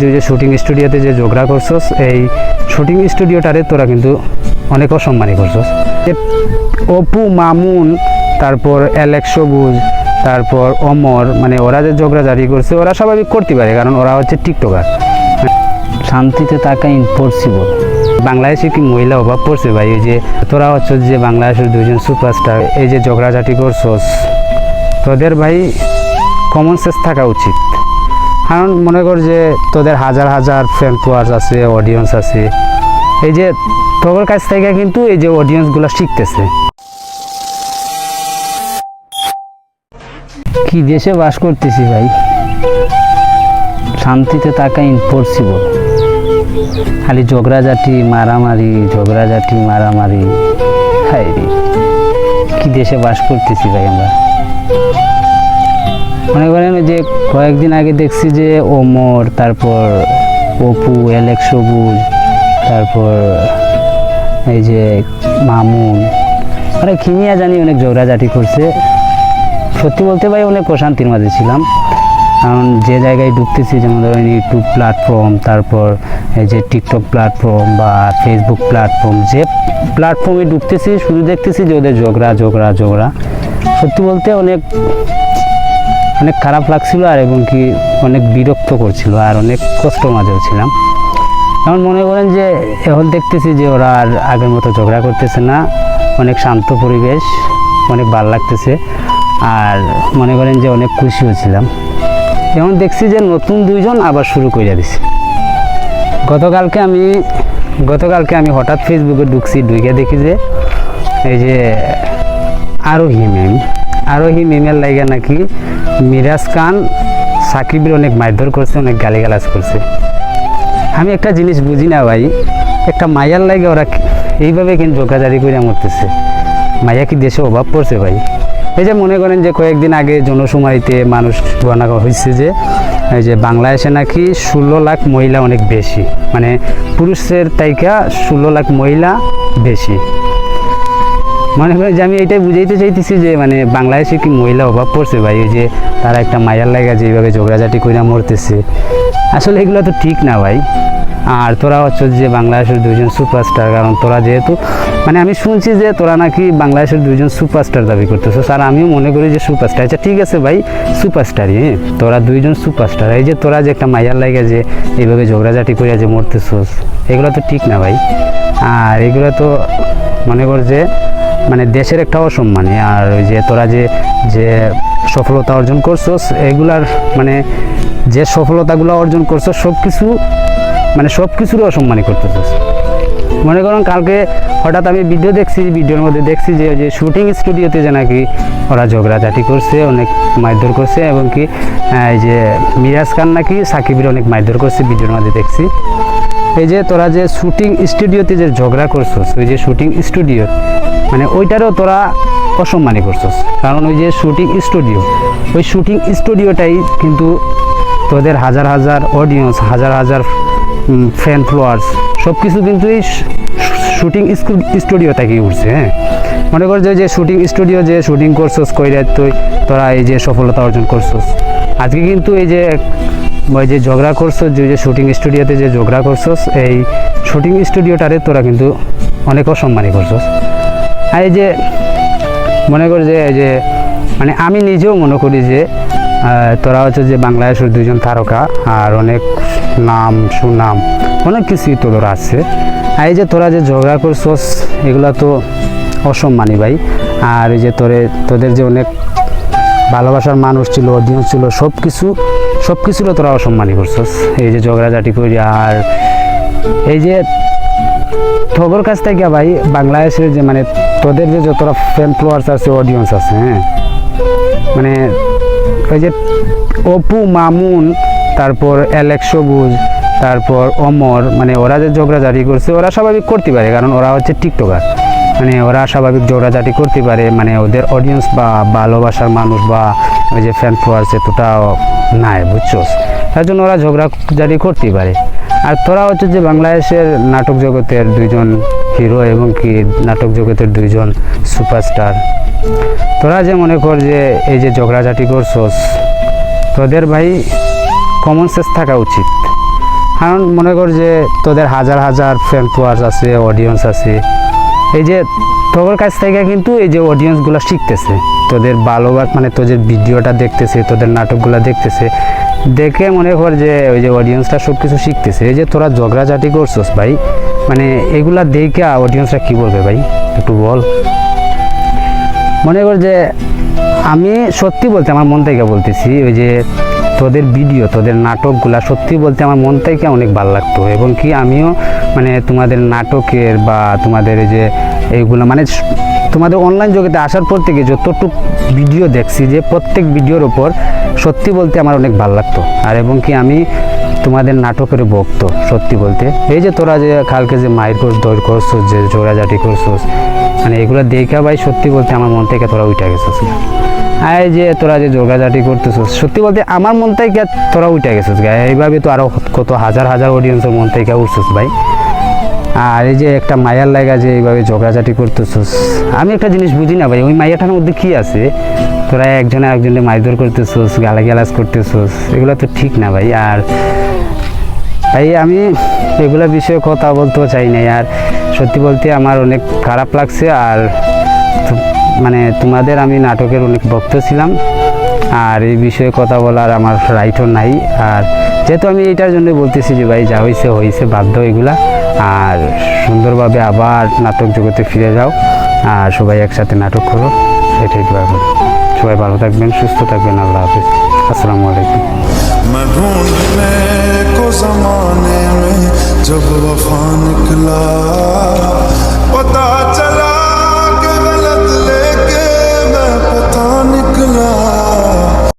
যে যে শুটিং স্টুডিওতে যে ঝগড়া করছস, এই শুটিং স্টুডিওটারে তোরা কিন্তু অনেক অসম্মানী করছস। অপু, মামুন, তারপর অ্যালেক্স সবুজ, তারপর অমর মানে ওরা যে ঝগড়া জারি করছে, ওরা স্বাভাবিক করতে পারে, কারণ ওরা হচ্ছে টিকটকার। শান্তিতে থাকা ইম্পসিবল বাংলাদেশে কি মহিলা অভাব পড়ছে ভাই? এই যে তোরা হচ্ছে যে বাংলাদেশের দুজন সুপারস্টার এই যে ঝগড়াঝাটি করছস, তোদের ভাই কমন সেন্স থাকা উচিত। কারণ মনে কর যে তোদের হাজার হাজার ফ্যান ফলোয়ার্স আছে অডিয়েন্স আছে। এই যে তোর কাছ থেকে কিন্তু এই যে অডিয়েন্সগুলো শিখতেছে। কি দেশে বাস করতেছি ভাই? শান্তিতে থাকা ইম্পসিবল খালি ঝগড়াঝাটি, মারামারি ঝগড়াঝাটি, মারামারি। হাই রে, কি দেশে বাস করতেছি ভাই আমরা? মনে করেন যে কয়েকদিন আগে দেখছি যে ওমর, তারপর অপু অ্যালেক্স সবুজ, তারপর এই যে মামুন। মানে খিমিয়া জানি অনেক ঝগড়াঝাটি করছে। সত্যি বলতে ভাই অনেক প্রশান্তির মাঝে ছিলাম। কারণ যে জায়গায় ঢুকতেছি, যেমন ধরেন ইউটিউব প্ল্যাটফর্ম তারপর এই যে টিকটক প্ল্যাটফর্ম বা ফেসবুক প্ল্যাটফর্ম যে প্ল্যাটফর্মে ঢুকতেছি, শুধু দেখতেছি যে ওদের ঝগড়া ঝগড়া ঝগড়া। সত্যি বলতে অনেক অনেক খারাপ লাগছিল আর এবং কি অনেক বিরক্ত করছিল আর অনেক কষ্ট মাঝেও ছিলাম। এখন মনে করেন যে এখন দেখতেছি যে ওরা আর আগের মতো ঝগড়া করতেছে না। অনেক শান্ত পরিবেশ, অনেক ভালো লাগতেছে আর মনে করেন যে অনেক খুশি হয়েছিলাম এখন দেখছি যে নতুন দুইজন আবার শুরু করে দিছে। গতকালকে আমি গতকালকে আমি হঠাৎ ফেসবুকে ঢুকছি ঢুকে দেখি যে এই যে আরোহী মেম আরোহী মেমের লাগে নাকি মিরাজ খান, সাকিবের অনেক মারধর করছে, অনেক গালিগালাজ করছে। আমি একটা জিনিস বুঝি না ভাই, একটা মায়ার লাগে ওরা এইভাবে কিন্তু জোকাজারি করে মরতেছে? মায়া কি দেশে অভাব পড়ছে ভাই? এই যে মনে করেন যে কয়েকদিন আগে জনশুমারিতে মানুষ গণনা হয়েছে যে, এই যে বাংলাদেশে নাকি ষোলো লাখ মহিলা অনেক বেশি। মানে পুরুষের তাইকা ষোলো লাখ মহিলা বেশি। মনে করেন যে আমি এটাই বুঝাইতে চাইতেছি যে মানে বাংলাদেশে কি মহিলা অভাব পড়ছে ভাই? ওই যে তারা একটা মায়ার লাগা যেভাবে ঝগড়াঝাটি করে মরতেছে। আসলে এগুলো তো ঠিক না ভাই। আর তোরা হচ্ছে যে বাংলাদেশের দুজন সুপারস্টার, কারণ তোরা যেহেতু মানে আমি শুনছি যে তোরা নাকি বাংলাদেশের দুজন সুপারস্টার দাবি করতেছো। আর আমিও মনে করি যে সুপারস্টার। আচ্ছা ঠিক আছে ভাই, সুপারস্টারই হ্যাঁ? তোরা দুইজন সুপারস্টার। এই যে তোরা যে একটা মায়ার লাগে যে এইভাবে ঝগড়াঝাটি করে যে মরতেছোস, এগুলো তো ঠিক না ভাই। আর এগুলো তো মনে কর যে মানে দেশের একটা অসম্মানী। আর ওই যে তোরা যে যে সফলতা অর্জন করছোস, এগুলার মানে যে সফলতাগুলো অর্জন করছ সব কিছু মানে সব কিছুরই অসম্মানী করতেছিস। মনে করুন কালকে হঠাৎ আমি ভিডিও দেখছি, ভিডিওর মধ্যে দেখছি যে যে শুটিং স্টুডিওতে যে নাকি ওরা ঝগড়াঝাটি করছে, অনেক মারধর করছে এবং কি এই যে মিরাজ খান নাকি সাকিবের অনেক মারধর করছে, ভিডিওর মধ্যে দেখছি। এই যে তোরা যে শুটিং স্টুডিওতে যে ঝগড়া করছস, ওই যে শুটিং স্টুডিও মানে ওইটারও তোরা অসম্মানী করছস। কারণ ওই যে শুটিং স্টুডিও, ওই শুটিং স্টুডিওটাই কিন্তু তোদের হাজার হাজার অডিয়েন্স হাজার হাজার ফ্যান ফলোয়ার্স সব কিছু কিন্তু এই শুটিং স্টুডিও থেকেই উঠছে হ্যাঁ? মনে কর যে যে শুটিং স্টুডিও যে শুটিং করছস, কইরা তুই, তোরা এই যে সফলতা অর্জন করছস। আজকে কিন্তু এই যে ওই যে ঝগড়া করছ যে যে শুটিং স্টুডিওতে যে ঝগড়া করছস, এই শুটিং স্টুডিওটারে তোরা কিন্তু অনেক অসম্মানী করছস। আর এই যে মনে করি যে, এই যে মানে আমি নিজেও মনে করি যে তোরা হচ্ছে যে বাংলাদেশের দুজন তারকা আর অনেক নাম, সুনাম, অনেক কিছুই তোদের আছে। আর এই যে তোরা যে ঝগড়া করছস, এগুলা তো অসম্মানী ভাই। আর এই যে তোরে, তোদের যে অনেক ভালোবাসার মানুষ ছিল অডিয়েন্স ছিল সব কিছু সব কিছুরও তোরা অসম্মানী করছস। এই যে ঝগড়াঝাটি করি আর এই যে তোর কাছ থেকে ভাই বাংলাদেশের যে মানে তোদের যে যতটা ফ্যান ফলোয়ার্স আছে অডিয়েন্স আছে হ্যাঁ? মানে ওই যে অপু, মামুন, তারপর অ্যালেক্স সবুজ, তারপর অমর মানে ওরা যে ঝগড়াঝাটি করছে, ওরা স্বাভাবিক করতে পারে, কারণ ওরা হচ্ছে টিকটকার মানে ওরা স্বাভাবিক ঝগড়াঝাটি করতে পারে মানে ওদের অডিয়েন্স বা ভালোবাসার মানুষ বা ওই যে ফ্যান ফলোয়ার্স এতটা নাই বুঝছ তার জন্য ওরা ঝগড়াঝাটি করতে পারে। আর তোরা হচ্ছে যে বাংলাদেশের নাটক জগতের দুইজন হিরো এবং কি নাটক জগতের দুইজন সুপারস্টার, তোরা যে মনে কর যে এই যে ঝগড়াঝাটি করছস, তোদের ভাই কমন সেন্স থাকা উচিত। কারণ মনে কর যে তোদের হাজার হাজার ফ্যান ফলোয়ার্স আছে অডিয়েন্স আছে। এই যে তোর কাছ থেকে কিন্তু এই যে অডিয়েন্সগুলো শিখতেছে, তোদের ভালোবাস মানে তোদের ভিডিওটা দেখতেছে, তোদের নাটকগুলো দেখতেছে, দেখে মনে কর যে ওই যে অডিয়েন্সটা সব কিছু শিখতেছে। এই যে তোরা ঝগড়াঝাটি করছস ভাই মানে এগুলা দেখে অডিয়েন্সরা কি বলবে ভাই? একটু বল। মনে কর যে আমি সত্যি বলতে আমার মন থেকে বলতেছি, ওই যে তোদের ভিডিও, তোদের নাটকগুলা সত্যি বলতে আমার মন থেকে অনেক ভালো লাগতো। এবং কি আমিও মানে তোমাদের নাটকের বা তোমাদের এই যে এইগুলো মানে তোমাদের অনলাইন জগতে আসার পর থেকে যতটুকু ভিডিও দেখছি যে প্রত্যেক ভিডিওর ওপর সত্যি বলতে আমার অনেক ভালো লাগতো। আর এবং কি আমি তোমাদের নাটকের ভক্ত, সত্যি বলতে। এই যে তোরা যে কালকে যে মায়ের কোর্স দৌড় করছোস যে জোড়াজাটি করছোস মানে এগুলো দেখা ভাই সত্যি বলতে আমার মন থেকে তোরা উঠে গেছিস। এই যে তোরা যে জোগাজাটি করতেছিস সত্যি বলতে আমার মন থেকে তোরা উঠে গেছিস গা। এইভাবে তো আরও কত হাজার হাজার অডিয়েন্সের মন থেকে উঠছিস ভাই। আর এই যে একটা মায়ার লাগা যে এইভাবে ঝগড়াঝাটি করতেছিস, আমি একটা জিনিস বুঝি না ভাই, ওই মায়াটার মধ্যে কি আছে? তোরা একজনে একজনে মারধর করতেছিস গালা গালাজ করতেছিস, এগুলো তো ঠিক না ভাই। আর ভাই, আমি এগুলো বিষয়ে কথা বলতেও চাই না আর সত্যি বলতে আমার অনেক খারাপ লাগছে। আর মানে তোমাদের আমি নাটকের অনেক ভক্ত ছিলাম। আর এই বিষয়ে কথা বলার আমার রাইটও নাই। আর যেহেতু আমি এইটার জন্য বলতেছি যে ভাই যা হয়েছে হয়েছে বাধ্য এগুলা আর সুন্দরভাবে আবার নাটক জগতে ফিরে যাও আর সবাই একসাথে নাটক করো সেটাই দোয়া করি সবাই ভালো থাকবেন সুস্থ থাকবেন আল্লাহ হাফিজ আসসালামু আলাইকুম मैं ढूंढने को जमाने में जब वफा निकला